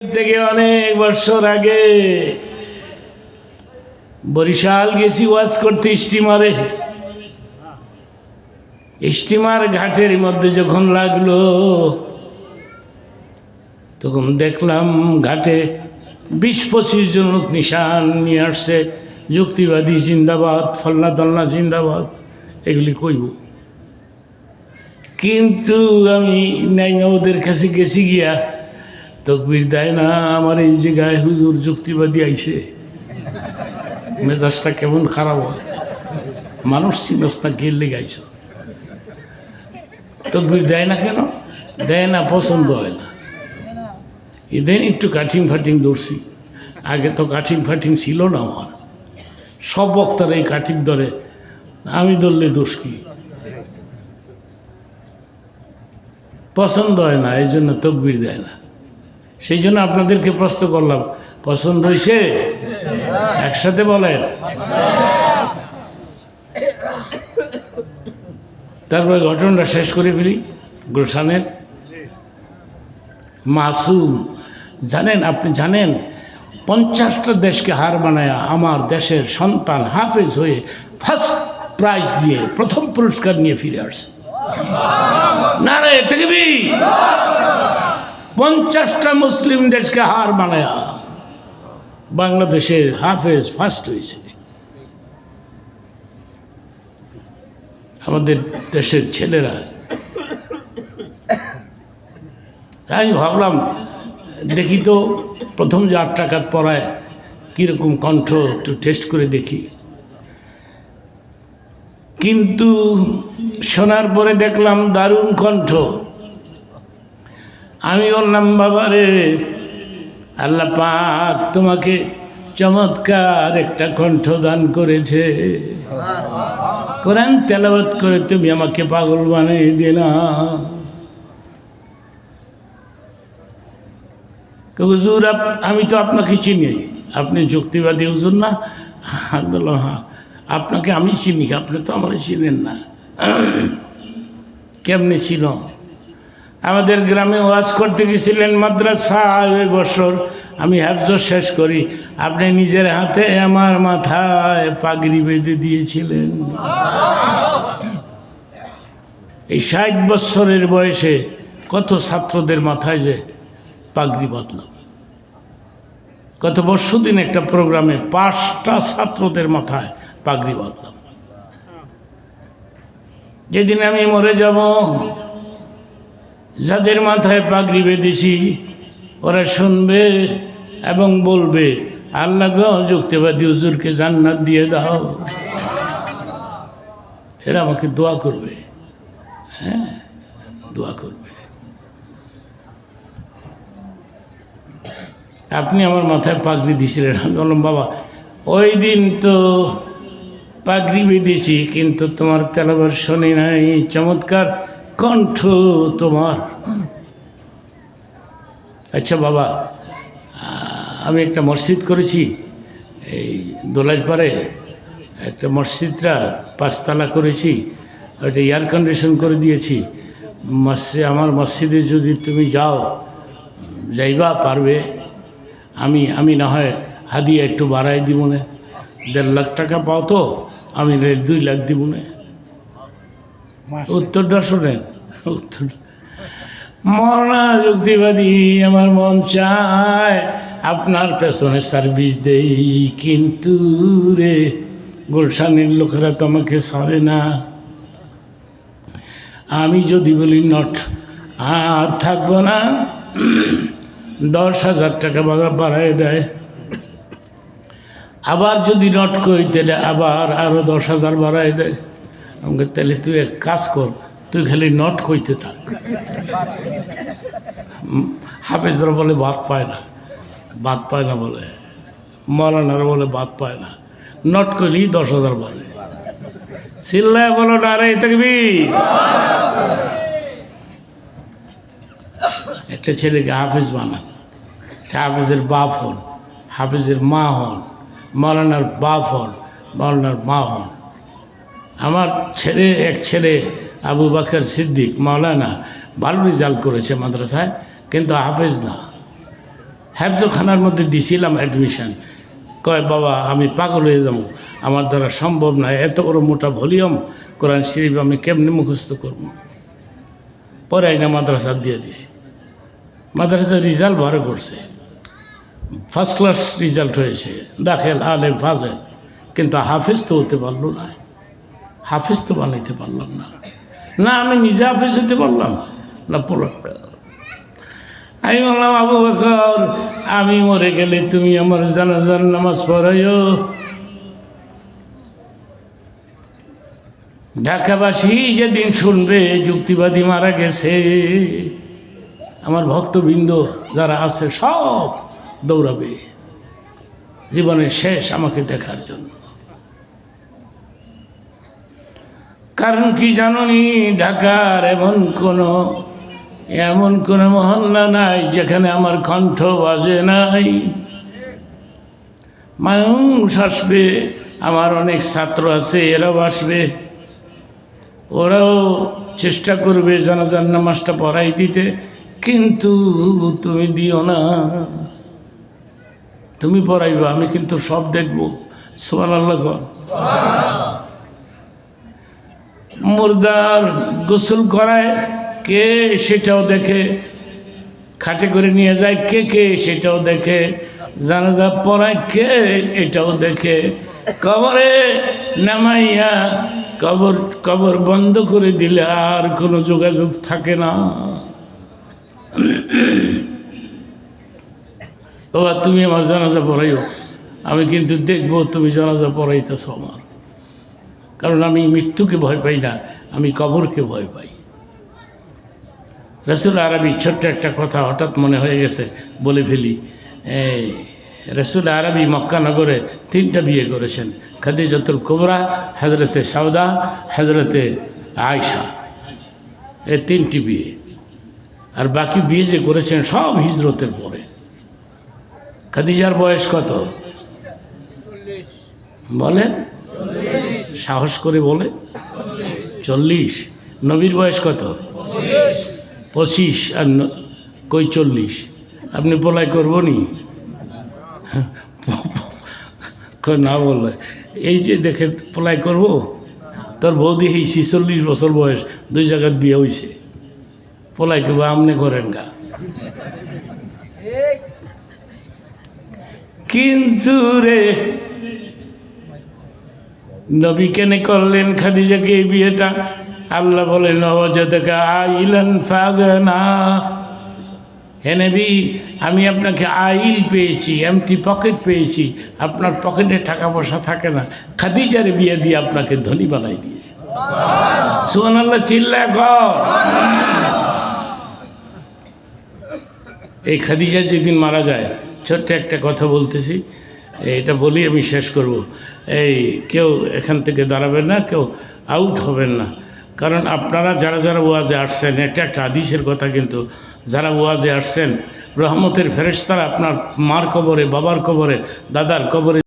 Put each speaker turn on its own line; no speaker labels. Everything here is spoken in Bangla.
থেকে অনেক বছর আগে বরিশাল গেছি, ওয়াজ করতে স্টিমারে। স্টিমার ঘাটের মধ্যে যখন লাগল, তখন দেখলাম ঘাটে বিশ পঁচিশ জন লোক নিশান নিয়ে আসছে, যুক্তিবাদী জিন্দাবাদ ফলনা তলনা জিন্দাবাদ, এগুলি কইব। কিন্তু আমি নাইমা ওদের কাছে গেছি গিয়া তকবির দেয় না, আমার এই যে গায়ে হুজুর যুক্তিবাদী আইছে। মেজাজটা কেমন খারাপ হয়। মানুষ চিনস না গেলে গাইছ তকবির দেয় না কেন? দেয় না, পছন্দ হয় না। এদিন একটু কাঠিং ফাটিং দৌড়ছি আগে তো কাঠিং ফাটিং ছিল না আমার। সব বক্তারা এই কাঠিং ধরে, আমি ধরলে দোষ কি? পছন্দ হয় না, এই জন্য তকবির দেয় না। সেই জন্য আপনাদেরকে প্রশ্ন করলাম, পছন্দ হয়েছে একসাথে বলেন। তারপরে ঘটনাটা শেষ করে ফেলি, গুলশানের। মাসুম, জানেন আপনি জানেন, পঞ্চাশটা দেশকে হার বানায় আমার দেশের সন্তান হাফেজ হয়ে ফার্স্ট প্রাইজ দিয়ে, প্রথম পুরস্কার নিয়ে ফিরে আসছে। না রে পঞ্চাশটা মুসলিম দেশকে হার বানায়া বাংলাদেশের হাফেজ ফার্স্ট হয়েছে। আমাদের দেশের ছেলেরা, আমি ভাবলাম, দেখি তো প্রথম যে আট টাকার পড়ায় কীরকম কণ্ঠ একটু টেস্ট করে দেখি। কিন্তু শোনার পরে দেখলাম দারুণ কণ্ঠ। আমি বললাম বাবা রে আল্লাহ পাক তোমাকে চমৎকার একটা কণ্ঠ দান করেছে। কোরআন তেলাবাত করে তুমি আমাকে পাগল বানিয়ে দিলা। হুজুর আমি তো আপনাকে চিনি, আপনি যুক্তিবাদী হুজুর না। বললাম হ্যাঁ আপনাকে আমি চিনি, আপনি তো আমার চিনেন না। কেমনে ছিল? আমাদের গ্রামে ওয়াজ করতে গেছিলেন মাদ্রাসা ওই বছর। আমি হ্যাফজ শেষ করি। আপনি নিজের হাতে আমার মাথায় পাগড়ি বেঁধে দিয়েছিলেন। এই ষাট বছরের বয়সে কত ছাত্রদের মাথায় যে পাগড়ি বাঁধলাম। গত বর্ষ দিন একটা প্রোগ্রামে পাঁচটা ছাত্রদের মাথায় পাগড়ি বাঁধলাম। যেদিন আমি মরে যাব যাদের মাথায় পাগড়ি বেঁধেছি, ওরা শুনবে এবং বলবে, আল্লাহ যুক্তিবাদী হুজুরকে জান্নাত দিয়ে দাও। এরা আমাকে দোয়া করবে। হ্যাঁ দোয়া করবে। আপনি আমার মাথায় পাগড়ি দিয়েছিলেন বললাম, বাবা, ওই দিন তো পাগড়ি বেঁধেছি, কিন্তু তোমার তেলাবার শোনে নাই। চমৎকার কণ্ঠ তোমার। আচ্ছা বাবা, আমি একটা মসজিদ করেছি, এই দোলাই পাড়ে একটা মসজিদটা পাঁচতলা করেছি, ওইটা এয়ার কন্ডিশন করে দিয়েছি। মসজিদ, আমার মসজিদে যদি তুমি যাও, যাইবা পারবে, আমি আমি না হয় হাদিয়া একটু বাড়াই দিব না দেড় লাখ টাকা পাও তো, আমি দুই লাখ দিব না উত্তরটা শোনেন উত্তর মরনা যুক্তিবাদী আমার মন চায়, আপনার পেছনে সার্ভিস দেই কিন্তু রে, গুলশানের লোকেরা তো আমাকে ছাড়ে না। আমি যদি বলি, নট, আর থাকব না। দশ হাজার টাকা বাজার বাড়ায় দেয়। আবার যদি নট কই তাহলে আবার আরও দশ হাজার বাড়ায় দেয়। আমাকে তাহলে তুই এক কাজ কর, তুই খালি নট কইতে থাক। হাফেজরা বলে বাদ পায় না, বাদ পায় না বলে মরানারা বলে বাদ পায় না, নট করলেই দশ হাজার বাড়ে চিল্লায় বলো না রে থাকবি একটা ছেলেকে হাফেজ বানান, সে হাফেজের বাপ হন, হাফেজের মা হন, মৌলানার বাপ হন, মৌলানার মা হন। আমার ছেলে, এক ছেলে, আবু বাকর সিদ্দিক, মাওলানা ভালো রেজাল্ট করেছে মাদ্রাসায়, কিন্তু হাফেজ না। হ্যাফজখানার মধ্যে দিছিলাম অ্যাডমিশন কয়, বাবা, আমি পাগল হয়ে যাব। আমার দ্বারা সম্ভব নয় এত বড় মোটা ভলিউম, কোরআন শরীফ আমি কেমনি মুখস্থ করব? পরে আইনা মাদ্রাসা দিয়ে দিছি। মাদ্রাসার রেজাল্ট ভালো করছে। ফার্স্ট ক্লাস রেজাল্ট হয়েছে। দাখেল আলেম ফাজেল। কিন্তু হাফেজ তো হতে পারল না। হাফেজ তো বানাইতে পারলাম না। না, আমি নিজে হাফেজ হতে পারলাম? না, পোলা। আমি বললাম, আবু বকর, আমি মরে গেলে তুমি আমার জানাজার নামাজ পড়াইও। ঢাকাবাসী যেদিন শুনবে, যুক্তিবাদী মারা গেছে। আমার ভক্তবৃন্দ যারা আছে, সব দৌড়াবে। জীবনের শেষ আমাকে দেখার জন্য। কারণ কি জাননি? ঢাকার এমন কোনো এমন কোনো মহল্লা নাই যেখানে আমার কণ্ঠ বাজে নাই। মানুষ আসবে, আমার অনেক ছাত্র আছে, এরাও আসবে। ওরাও চেষ্টা করবে জানাজার নামাজটা পড়াই দিতে, কিন্তু তুমি দিও না। তুমি পড়াইবা, আমি কিন্তু সব দেখব। সোমান আল্লাহ। মুর্দার গোসল করায় কে সেটাও দেখে, খাটে করে নিয়ে যায়, কে কে সেটাও দেখে, জানাজা পড়ায় কে এটাও দেখে। কবরে নামাইয়া কবর কবর বন্ধ করে দিলে আর কোনো যোগাযোগ থাকে না। বাবা, তুমি আমার জানাজা পড়াইও। আমি কিন্তু দেখব তুমি জানাজা পড়াইতেছ আমার। কারণ আমি মৃত্যুকে ভয় পাই না, আমি কবরকে ভয় পাই। রসুল আরবি ছোট্ট একটা কথা হঠাৎ মনে হয়ে গেছে, বলে ফেলি, এই রসুল আরবি মক্কানগরে তিনটা বিয়ে করেছেন, খাদিজাতুল কোবরা হজরতে সাউদা হজরতে আয়সা এ তিনটি বিয়ে। আর বাকি বিয়ে যে করেছেন সব হিজরতের পরে। খাদিজার বয়স কত? বলেন সাহস করে বলে, চল্লিশ। নবীর বয়স কত? পঁচিশ। আর কই চল্লিশ? আপনি পলাই করব নি না বলে এই যে দেখে পলাই করব? তোর বৌদি এই ছিচল্লিশ বছর বয়স, দুই জায়গার বিয়ে হয়েছে পলাই করব, আমনে করেন গা। কিন্তু রে নবী কেনে করলেন খাদিজাকে এই বিয়েটা? আল্লাহ বলেন নবজাতকা আইলান ফাগনা। হে নবী, আমি আপনাকে আইল পেয়েছি এমটি পকেট পেয়েছি। আপনার পকেটে টাকা পয়সা থাকে না। খাদিজারে বিয়ে দিয়ে আপনাকে ধনী বানাই দিয়েছে। সুমান আল্লাহ চিল্লা এই খাদিজা যেদিন মারা যায়, ছোট্ট একটা কথা বলতেছি। এটা বলি আমি শেষ করব। এই কেউ এখান থেকে দাঁড়াবেন না, কেউ আউট হবেন না। কারণ আপনারা যারা যারা ওয়াজে আসছেন, এটা একটা আদিশের কথা কিন্তু, যারা ওয়াজে আসছেন, রহমতের ফেরেস্তারা আপনার মার কবরে, বাবার কবরে, দাদার কবরে